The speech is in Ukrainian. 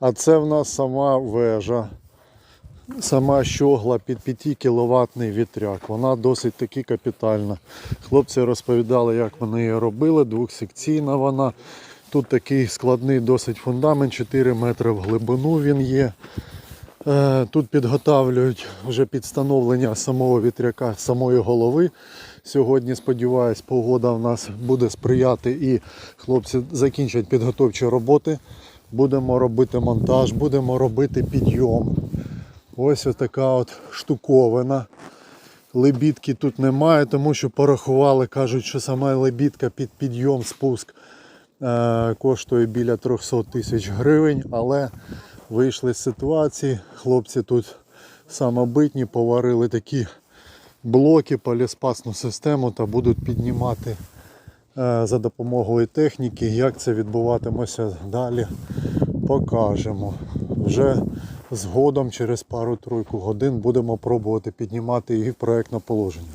А це в нас сама вежа. Сама щогла під 5 кіловатний вітряк. Вона досить таки капітальна. Хлопці розповідали, як вони її робили. Двохсекційна вона. Тут такий складний досить фундамент, 4 метри в глибину він є. Е, Тут підготавлюють вже підстановлення самого вітряка, самої голови. Сьогодні, сподіваюсь, погода в нас буде сприяти і хлопці закінчать підготовчі роботи. Будемо робити монтаж, будемо робити підйом. Ось така от штуковина. Лебідки тут немає, тому що порахували, кажуть, що сама лебідка під підйом, спуск е, коштує біля 300 тисяч гривень, але вийшли з ситуації. Хлопці тут самобитні, поварили такі блоки, поліспасну систему та будуть піднімати за допомогою техніки. Як це відбуватиметься далі, покажемо. Вже згодом через пару-тройку годин будемо пробувати піднімати її в проєктне положення.